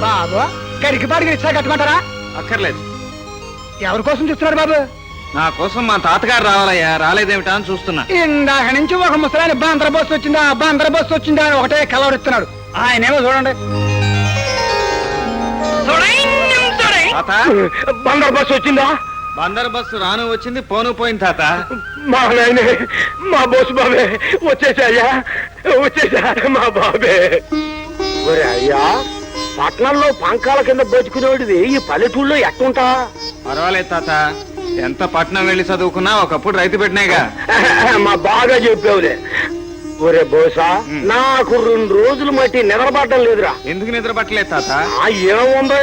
బాబు. గరికి పాడికి rickshaw కట్టుకుంటారా? అక్కర్లేదు. ఎవరి కోసం చూస్తున్నారు బాబు? నా కోసం మా తాతగారు రావాలయ్యా రాలేదేమిటా అని చూస్తున్నా. ఇందాక నుంచి ఒక ముసలాయన బందర బస్సు వచ్చిందా? బందర బస్సు వచ్చిందా అని ఒకటే కలవరిస్తున్నాడు. ఆయనేమో చూడండి. తాత. బందర బస్సు వచ్చిందా? బందర్ బస్సు రాను వచ్చింది పోను పోయింది తాత. మా నాయనే మా బోసు బాబే వచ్చేసాయ్యా వచ్చేసా మా బాబే. ఒరే అయ్యా. పట్నంలో పంకాల కింద బతుకునేవాడివి. ఈ పల్లెటూళ్ళలో ఎట్టుంటా? పర్వాలేదు తాత. ఎంత పట్నం వెళ్ళి చదువుకున్నా ఒకప్పుడు రైతు పెట్టినాయిగా. మా బాగా చెప్పావులే. ఒరే బోసా నాకు రెండు రోజులు మట్టి నిద్రపడడం లేదురా. ఎందుకు నిద్ర పట్టలేదు తాత? ఆ ఏముంది?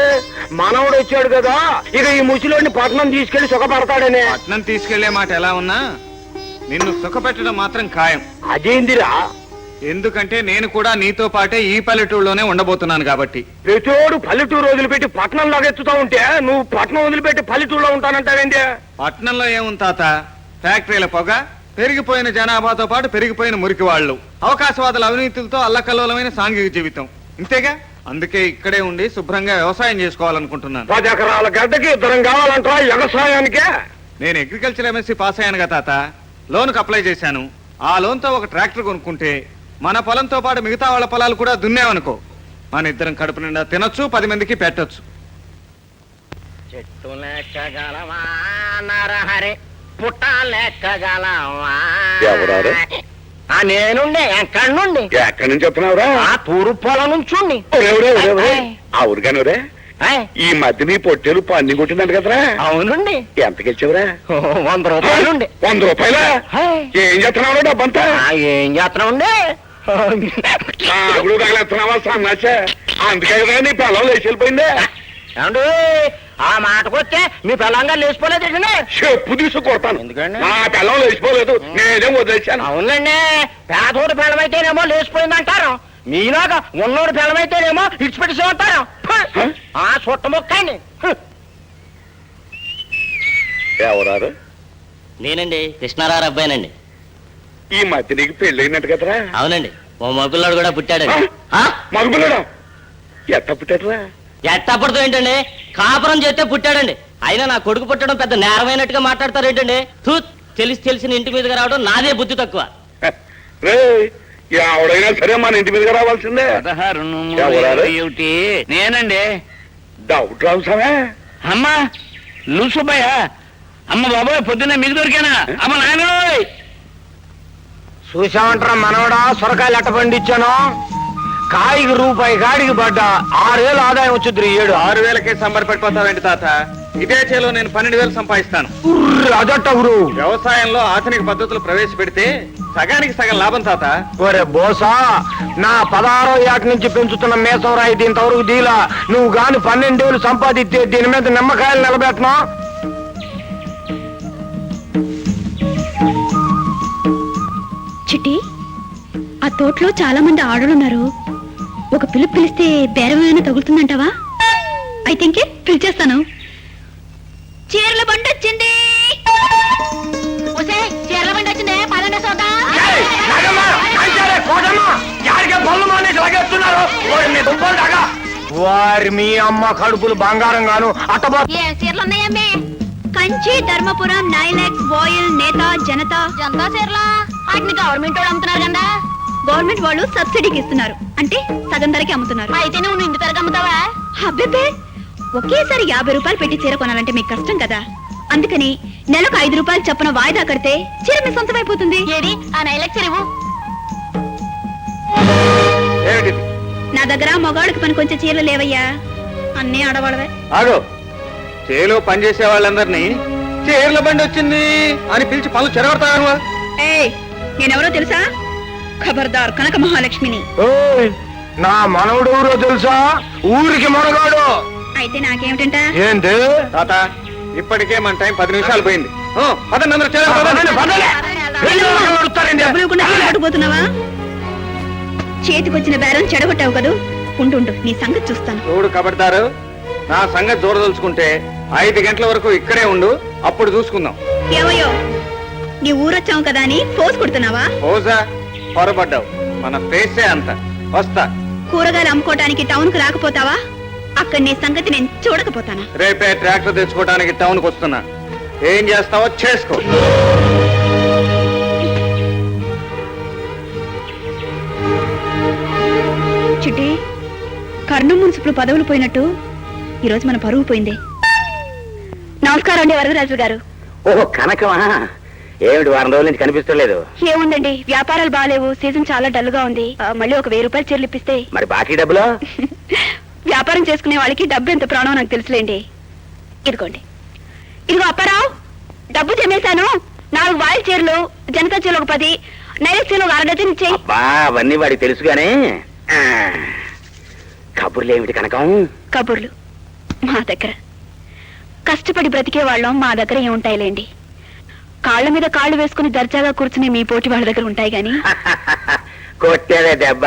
మనవడు వచ్చాడు కదా. ఇక ఈ ముసలోడిని పట్నం తీసుకెళ్ళి సుఖపడతాడనే. పట్నం తీసుకెళ్ళే మాట ఎలా ఉన్నా? నిన్ను సుఖపెట్టడం మాత్రం ఖాయం. అదేందిరా? ఎందుకంటే నేను కూడా నీతో పాటే ఈ పల్లెటూరులోనే ఉండబోతున్నాను కాబట్టి. ప్రతిోడు పల్లెటూరు వదిలిపెట్టి పట్నం లాగెత్తుతా ఉంటే నువ్వు పట్నం వదిలిపెట్టి పల్లెటూరులో ఉంటానంటావేంటి? పట్నంలో ఏముంది తాత? ఫ్యాక్టరీల పొగ పెరిగిపోయిన జనాభాతో పాటు పెరిగిపోయిన మురికి వాళ్ళు. అవకాశవాదుల అవినీతులతో అల్లకల్లోలమైన సాంఘిక జీవితం. ఇంతేగా? అందుకే ఇక్కడే ఉండి శుభ్రంగా వ్యవసాయం చేసుకోవాలనుకుంటున్నాను. పది ఎకరాల గడ్డకి ఇద్దరం కావాలంటా వ్యవసాయానికే? నేను అగ్రికల్చర్ ఎంఎస్సీ పాస్ అయ్యాను కదా తాత. లోన్కి అప్లై చేశాను. ఆ లోన్తో ఒక ట్రాక్టర్ కొనుక్కుంటే మన పొలంతో పాటు మిగతా వాళ్ళ పొలాలు కూడా దున్నేవనుకో. మన ఇద్దరం కడుపు నిండా తినొచ్చు పది మందికి పెట్టొచ్చు. చెట్టు లెక్కగలవా నరహరి పుట్ట లెక్కగలవా? ఎవరారు? ఆ నేనుండే ఎక్కడి నుండి ఎక్కడి నుంచి ఆ తూరు పొలం నుంచి ఆ ఊరిగానురే ఈ మధ్య నీ పొట్టేలు పన్ని కొట్టిందంట కదరా? అవునండి. ఎంతకి ఇచ్చావురా? వంద రూపాయలుండి. వంద రూపాయలా? ఏం చేస్తున్నావు డబ్బంతా? ఆ, ఏం చేస్తున్నామండి నాగుడు తగలేస్తున్నావా సన్నాచే అందుకే కదా నీ పిల్లలు లేచి వెళ్ళిపోయిందే. ఏమండి? ఆ మాటకొస్తే మీ పిల్లంగా లేచిపోలేదు చెప్పు తీసి కొడతాను. ఎందుకండి? నా పిల్లలు లేచిపోలేదు. నేనేం వదిలేశాను. అవునండి పేదోడు పిల్లమైతేనేమో లేచిపోయిందంటారు. మీలాగా ఉన్నోడు పిల్లమైతేనేమో? ఆ చుట్ట మొక్కండి. ఎవరారు? నేనండి. కృష్ణారావు అబ్బాయినండి. ఈ మధ్య నీకు పెళ్ళైనట్టు కదరా? అవునండి. ఓ మగపిల్లాడు కూడా పుట్టాడండి. ఆ? మగపిల్లడా ఎట్ట పుట్టాడురా? ఎట్టప్పటితో ఏంటండి? కాపురం చేస్తే పుట్టాడండి. అయినా నా కొడుకు పుట్టడం పెద్ద నేరమైనట్టుగా మాట్లాడతారు ఏంటండి? తూ తెలిసి తెలిసిన ఇంటి మీదకి రావడం నాదే బుద్ధి తక్కువ. రే ఎవడైనా సరే మన ఇంటి మీదకి రావాల్సిందే? ఏమిటి? నేనండి. డౌట్ రావుసావే? అమ్మా లూసుబ్బయ్య అమ్మ బాబాయ్ పొద్దున్న మీకు దొరికానా? అమ్మ నాయన చూసామంటారా మనవడా? సొరకాయలు ఎట్ట పండించాను? కాయికి రూపాయి కాడికి పడ్డా ఆరేళ్ళు ఆదాయం వచ్చింది ఏడు. ఆరు వేలకే సంబరపడిపోతావేంటి తాత? ఇదే చేలో నేను పన్నెండు వేలు సంపాదిస్తాను. అదట్ట గురు. వ్యవసాయంలో ఆధునిక పద్ధతులు ప్రవేశపెడితే సగానికి సగం లాభం తాత. ఒరే బోసా నా పదహారో ఏట నుంచి పెంచుతున్న మేసం రాయి దీంతవరకు దీలా. నువ్వు గాని పన్నెండేళ్ళు సంపాదిస్తే దీని మీద నిమ్మకాయలు నిలబెట్టనా? తోటలో చాలా మంది ఆడలున్నారు ఒక పిలుపు పిలిస్తే బేరమైనా తగులుతుందంటావా? అయితే ఇంకే పిలిచేస్తాను. చీరల బండి వచ్చింది. చీరల బండి వచ్చిందే? పదండి సోదా వారి మీ అమ్మ కడుపులు బంగారం గాను అట్టబో చీరలు ఉన్నాయమ్మే కంచి ధర్మపురం నైలాక్స్ బాయిల్ నేత జనత. జనతా చీరలా? వాటిని గవర్నమెంట్ వాళ్ళు అమ్ముతున్నారు కదా. గవర్నమెంట్ వాళ్ళు సబ్సిడీకి ఇస్తున్నారు. అంటే సగం ధరకి అమ్ముతున్నారు. అయితే నువ్వు ఇంటి ధరకు అమ్ముతావా? అబ్బే ఒకేసారి యాభై రూపాయలు పెట్టి చీర కొనాలంటే మీకు కష్టం కదా. అందుకని నెలకు ఐదు రూపాయలు చొప్పున వాయిదా కడితే చీర మీ సొంతం అయిపోతుంది ఏది? ఆ నైలాక్ చీర ఇవ్వు. నా దగ్గర మగాడికి పని కొంచెం చీరలు లేవయ్యా. అన్నీ ఆడవాళ్ళవే. ఆగు. చేలో పనిచేసే వాళ్ళందరినీ చీరల బండి వచ్చింది అని పిలిచి పనులు చెరగొడతాను ఏయ్ నేనెవరో తెలుసా? ఖబర్దార్ కనక మహాలక్ష్మిని. నా మనవడు ఊరో తెలుసా? ఊరికి మనగాడు. అయితే నాకేమిటంట? ఏంటి తాత ఇప్పటికే మన టైం పది నిమిషాలు పోయింది. ఓ, పదండి అందరూ చేతికొచ్చిన బేరం చెడగొట్టావు కదూ? ఉండు ఉండు నీ సంగతి చూస్తాను. చూడు కబడ్దారు నా సంగతి చూడదలుచుకుంటే ఐదు గంటల వరకు ఇక్కడే ఉండు అప్పుడు చూసుకుందాం. ఏవయ్యో నీ ఊరొచ్చావు కదా అని ఫోర్స్ కొడుతున్నావా? ఓజా పొరపడ్డావు. మన ఫేసే అంత. వస్తా. కూరగాయలు అమ్ముకోవటానికి టౌన్కు రాకపోతావా? అక్కడ నీ సంగతి నేను చూడకపోతానా? రేపే ట్రాక్టర్ తెచ్చుకోవడానికి టౌన్కి వస్తున్నా. ఏం చేస్తావో చేసుకో. చిట్టి కర్ణం మున్సిపల్ పదవులు పోయినట్టు ఈరోజు మన పరువు పోయింది. నమస్కారం అండి వరదరాజు గారు. ఓహో కనకమా? ఏమిటి వారం రోజుల నుంచి కనిపిస్తలేదు? ఏముందండి వ్యాపారాలు బాగాలేవు సీజన్ చాలా డల్గా ఉంది. ఆ, మళ్ళీ ఒక వెయ్యి రూపాయలు చీరలు ఇప్పిస్తే. మరి బాకీ డబ్బులు? వ్యాపారం చేసుకునే వాళ్ళకి డబ్బు ఎంత ప్రాణం నాకు తెలుసులేండి. ఇదిగోండి. ఇదిగో అప్పారావు డబ్బు చెమ్మేశాను నాలుగు వాయిల్ చీరలు జనతా చీరలు ఒక పది నైరస్ చీరలు ఒక అర డజన్ ఇచ్చేయి. అబ్బా అవన్నీ వాడికి తెలుసుగానే. ఆ, కబుర్లు ఏమిటి కనకం? కబుర్లు. మా దగ్గర. కష్టపడి బ్రతికే వాళ్ళం మా దగ్గర ఏముంటాయిలేండి. కాళ్ళ మీద కాళ్ళు వేసుకుని దర్జాగా కూర్చుని మీ పోటీ వాళ్ళ దగ్గర ఉంటాయి గాని. కొట్టేదే దెబ్బ.